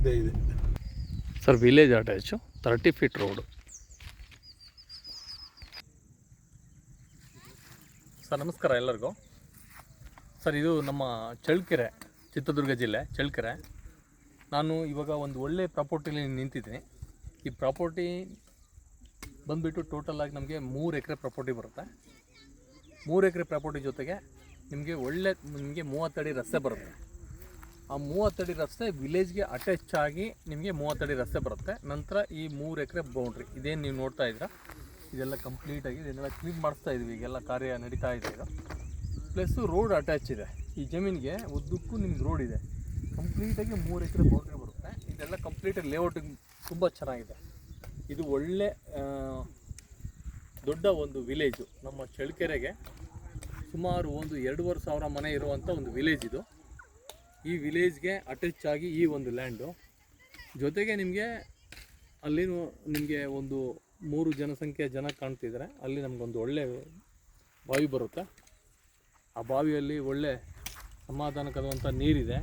ಇದೇ ಇದೆ. Sir village attach thirty feet road sir ನಮಸ್ಕಾರ ಎಲ್ಲರಿಗೂ. ಸರ್ ಇದು ನಮ್ಮ ಚಳ್ಳಕೆರೆ ಚಿತ್ರದುರ್ಗ ಜಿಲ್ಲೆ ಚಳ್ಳಕೆರೆ. ನಾನು ಇವಾಗ ಒಂದು ಒಳ್ಳೆ ಪ್ರಾಪರ್ಟಿಲಿ ನಿಂತಿದ್ದೀನಿ. ಈ ಪ್ರಾಪರ್ಟಿ ಬಂದುಬಿಟ್ಟು ಟೋಟಲಾಗಿ ನಮಗೆ ಮೂರು ಎಕರೆ ಪ್ರಾಪರ್ಟಿ ಬರುತ್ತೆ. ಮೂರು ಎಕರೆ ಪ್ರಾಪರ್ಟಿ ಜೊತೆಗೆ ನಿಮಗೆ ಒಳ್ಳೆ ನಿಮಗೆ ಮೂವತ್ತಡಿ ರಸ್ತೆ ಬರುತ್ತೆ. ಆ ಮೂವತ್ತಡಿ ರಸ್ತೆ ವಿಲೇಜ್ಗೆ ಅಟ್ಯಾಚ್ ಆಗಿ ನಿಮಗೆ ಮೂವತ್ತಡಿ ರಸ್ತೆ ಬರುತ್ತೆ. ನಂತರ ಈ ಮೂರು ಎಕರೆ ಬೌಂಡ್ರಿ ಇದೇನು ನೀವು ನೋಡ್ತಾ ಇದ್ದೀರಾ? ಇದೆಲ್ಲ ಕಂಪ್ಲೀಟಾಗಿ ಇದನ್ನೆಲ್ಲ ಕ್ಲೀನ್ ಮಾಡಿಸ್ತಾ ಇದ್ವಿ ಈಗೆಲ್ಲ ಕಾರ್ಯ ನಡೀತಾ ಇದೆ ಈಗ. ಪ್ಲಸ್ಸು ರೋಡ್ ಅಟ್ಯಾಚ್ ಇದೆ. ಈ ಜಮೀನಿಗೆ ಉದ್ದಕ್ಕೂ ನಿಮ್ಗೆ ರೋಡ್ ಇದೆ. ಕಂಪ್ಲೀಟಾಗಿ ಮೂರು ಎಕರೆ ಬೌಂಡ್ರಿ ಬರುತ್ತೆ. ಇದೆಲ್ಲ ಕಂಪ್ಲೀಟಾಗಿ ಲೇಔಟಿಂಗ್ ತುಂಬ ಚೆನ್ನಾಗಿದೆ. ಇದು ಒಳ್ಳೆ ದೊಡ್ಡ ಒಂದು ವಿಲೇಜು ನಮ್ಮ ಚಳ್ಳಕೆರೆಗೆ ಸುಮಾರು ಒಂದು ಎರಡೂವರೆ ಸಾವಿರ ಮನೆ ಇರುವಂಥ ಒಂದು ವಿಲೇಜ್ ಇದು. ಈ ವಿಲೇಜ್ಗೆ ಅಟ್ಯಾಚ್ ಆಗಿ ಈ ಒಂದು ಲ್ಯಾಂಡು ಜೊತೆಗೆ ನಿಮಗೆ ಅಲ್ಲಿನೂ ನಿಮಗೆ ಒಂದು ಮೂರು ಜನಸಂಖ್ಯೆ ಜನ ಕಾಣ್ತಿದ್ದಾರೆ ಅಲ್ಲಿ ನಮಗೊಂದು ಒಳ್ಳೆ ಬಾವಿ ಬರುತ್ತೆ. ಆ ಬಾವಿಯಲ್ಲಿ ಒಳ್ಳೆ ಸಮಾಧಾನಕರವಂಥ ನೀರಿದೆ.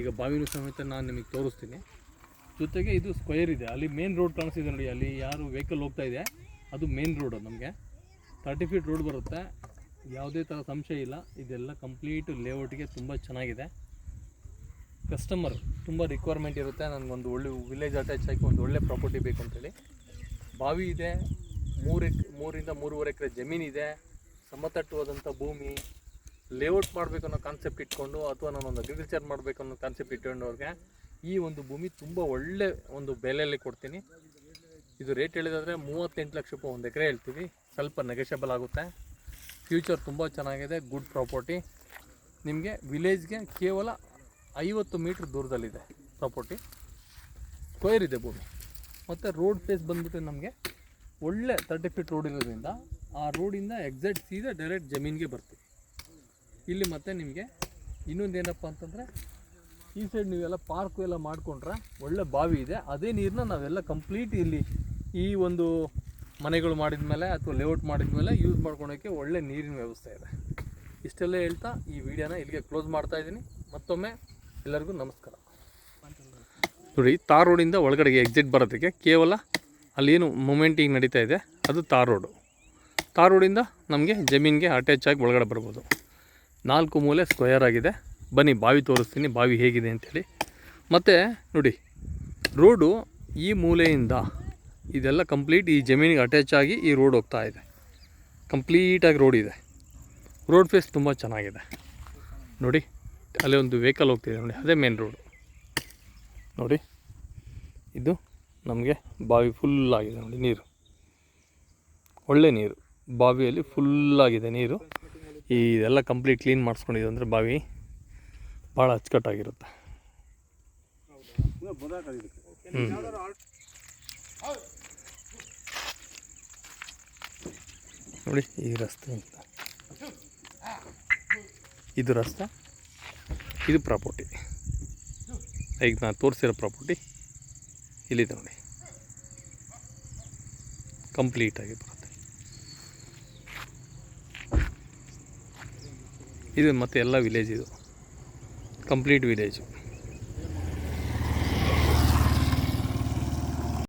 ಈಗ ಬಾವಿನೂ ಸಮೇತ ನಾನು ನಿಮಗೆ ತೋರಿಸ್ತೀನಿ. ಜೊತೆಗೆ ಇದು ಸ್ಕ್ವೇರ್ ಇದೆ. ಅಲ್ಲಿ ಮೇನ್ ರೋಡ್ ಕಾಣಿಸ್ತಿದೆ ನೋಡಿ. ಅಲ್ಲಿ ಯಾರು ವೆಹಿಕಲ್ ಹೋಗ್ತಾ ಇದೆ, ಅದು ಮೇನ್ ರೋಡು ನಮಗೆ. ತರ್ಟಿ ಫೀಟ್ ರೋಡ್ ಬರುತ್ತೆ. ಯಾವುದೇ ಥರ ಸಂಶಯ ಇಲ್ಲ. ಇದೆಲ್ಲ ಕಂಪ್ಲೀಟ್ ಲೇಔಟ್ಗೆ ತುಂಬ ಚೆನ್ನಾಗಿದೆ. ಕಸ್ಟಮರ್ ತುಂಬ ರಿಕ್ವೈರ್ಮೆಂಟ್ ಇರುತ್ತೆ. ನನಗೊಂದು ಒಳ್ಳೆ ವಿಲೇಜ್ ಅಟ್ಯಾಚ್ ಆಗಿ ಒಂದು ಒಳ್ಳೆ ಪ್ರಾಪರ್ಟಿ ಬೇಕು ಅಂತೇಳಿ. ಬಾವಿ ಇದೆ, ಮೂರು ಮೂರಿಂದ ಮೂರುವರೆ ಎಕರೆ ಜಮೀನಿದೆ ಸಮತಟ್ಟುವಾದಂಥ ಭೂಮಿ ಲೇಔಟ್ ಮಾಡಬೇಕು ಅನ್ನೋ ಕಾನ್ಸೆಪ್ಟ್ ಇಟ್ಕೊಂಡು ಅಥವಾ ನಾನೊಂದು ಅಗ್ರಿಕಲ್ಚರ್ ಮಾಡಬೇಕು ಅನ್ನೋ ಕಾನ್ಸೆಪ್ಟ್ ಇಟ್ಕೊಂಡವ್ರಿಗೆ ಈ ಒಂದು ಭೂಮಿ ತುಂಬ ಒಳ್ಳೆ ಒಂದು ಬೆಲೆಯಲ್ಲಿ ಕೊಡ್ತೀನಿ. ಇದು ರೇಟ್ ಹೇಳಿದಾದರೆ ಮೂವತ್ತೆಂಟು ಲಕ್ಷ ರೂಪಾಯಿ ಒಂದು ಎಕರೆ ಹೇಳ್ತೀವಿ. ಸ್ವಲ್ಪ ನೆಗೆಷಬಲ್ ಆಗುತ್ತೆ. ಫ್ಯೂಚರ್ ತುಂಬ ಚೆನ್ನಾಗಿದೆ ಗುಡ್ ಪ್ರಾಪರ್ಟಿ ನಿಮಗೆ ವಿಲೇಜ್ಗೆ ಕೇವಲ ಐವತ್ತು ಮೀಟ್ರ್ ದೂರದಲ್ಲಿದೆ ಪ್ರಾಪರ್ಟಿ ಸ್ಕ್ವೇರ್ ಇದೆ ಭೂಮಿ. ಮತ್ತು ರೋಡ್ ಫೇಸ್ ಬಂದ್ಬಿಟ್ಟು ನಮಗೆ ಒಳ್ಳೆ ತರ್ಟಿ ಫೀಟ್ ರೋಡ್ ಇರೋದ್ರಿಂದ ಆ ರೋಡಿಂದ ಎಕ್ಸಾಕ್ಟ್ ಸೀದಾ ಡೈರೆಕ್ಟ್ ಜಮೀನಿಗೆ ಬರ್ತೀವಿ. ಇಲ್ಲಿ ಮತ್ತೆ ನಿಮಗೆ ಇನ್ನೊಂದು ಏನಪ್ಪ ಅಂತಂದರೆ ಈ ಸೈಡ್ ನೀವೆಲ್ಲ ಪಾರ್ಕು ಎಲ್ಲ ಮಾಡಿಕೊಂಡ್ರೆ ಒಳ್ಳೆ ಬಾವಿ ಇದೆ. ಅದೇ ನೀರನ್ನ ನಾವೆಲ್ಲ ಕಂಪ್ಲೀಟ್ ಇಲ್ಲಿ ಈ ಒಂದು ಮನೆಗಳು ಮಾಡಿದ ಮೇಲೆ ಅಥವಾ ಲೇಔಟ್ ಮಾಡಿದ ಮೇಲೆ ಯೂಸ್ ಮಾಡ್ಕೊಳೋಕ್ಕೆ ಒಳ್ಳೆ ನೀರಿನ ವ್ಯವಸ್ಥೆ ಇದೆ. ಇಷ್ಟೆಲ್ಲ ಹೇಳ್ತಾ ಈ ವಿಡಿಯೋನ ಇಲ್ಲಿಗೆ ಕ್ಲೋಸ್ ಮಾಡ್ತಾ ಇದ್ದೀನಿ. ಮತ್ತೊಮ್ಮೆ ಎಲ್ಲರಿಗೂ ನಮಸ್ಕಾರ. ನೋಡಿ ತಾರ್ ರೋಡಿಂದ ಒಳಗಡೆಗೆ ಎಕ್ಸಿಟ್ ಬರೋದಕ್ಕೆ ಕೇವಲ ಅಲ್ಲೇನು ಮೂಮೆಂಟಿಂಗ್ ನಡೀತಾ ಇದೆ, ಅದು ತಾರ್ ರೋಡು ತಾರ್ ರೋಡಿಂದ ನಮಗೆ ಜಮೀನಿಗೆ ಅಟ್ಯಾಚ್ ಆಗಿ ಒಳಗಡೆ ಬರ್ಬೋದು. ನಾಲ್ಕು ಮೂಲೆ ಸ್ಕ್ವಯರ್ ಆಗಿದೆ. ಬನ್ನಿ, ಬಾವಿ ತೋರಿಸ್ತೀನಿ, ಬಾವಿ ಹೇಗಿದೆ ಅಂಥೇಳಿ ಮತ್ತು ನೋಡಿ ರೋಡು ಈ ಮೂಲೆಯಿಂದ ಇದೆಲ್ಲ ಕಂಪ್ಲೀಟ್ ಈ ಜಮೀನಿಗೆ ಅಟ್ಯಾಚ್ ಆಗಿ ಈ ರೋಡ್ ಹೋಗ್ತಾ ಇದೆ. ಕಂಪ್ಲೀಟಾಗಿ ರೋಡ್ ಇದೆ. ರೋಡ್ ಫೇಸ್ ತುಂಬ ಚೆನ್ನಾಗಿದೆ. ನೋಡಿ ಅಲ್ಲಿ ಒಂದು ವೆಹಿಕಲ್ ಹೋಗ್ತಿದೆ ನೋಡಿ, ಅದೇ ಮೇನ್ ರೋಡು ನೋಡಿ, ಇದು ನಮಗೆ ಬಾವಿ ಫುಲ್ಲಾಗಿದೆ ನೋಡಿ ನೀರು. ಒಳ್ಳೆ ನೀರು. ಬಾವಿಯಲ್ಲಿ ಫುಲ್ಲಾಗಿದೆ ನೀರು. ಈ ಇದೆಲ್ಲ ಕಂಪ್ಲೀಟ್ ಕ್ಲೀನ್ ಮಾಡಿಸ್ಕೊಂಡಿದೆ ಅಂದರೆ ಬಾವಿ ಭಾಳ ಅಚ್ಚುಕಟ್ಟಾಗಿರುತ್ತೆ. ನೋಡಿ, ಈ ರಸ್ತೆ ಇದು ರಸ್ತೆ? ಇದು ಪ್ರಾಪರ್ಟಿ. ಈಗ ನಾನು ತೋರಿಸಿರೋ ಪ್ರಾಪರ್ಟಿ ಇಲ್ಲಿದೆ ನೋಡಿ. ಕಂಪ್ಲೀಟಾಗಿ ಬರುತ್ತೆ. ಇದು ಮತ್ತೆ ಎಲ್ಲ ವಿಲೇಜ್ ಇದು. Complete village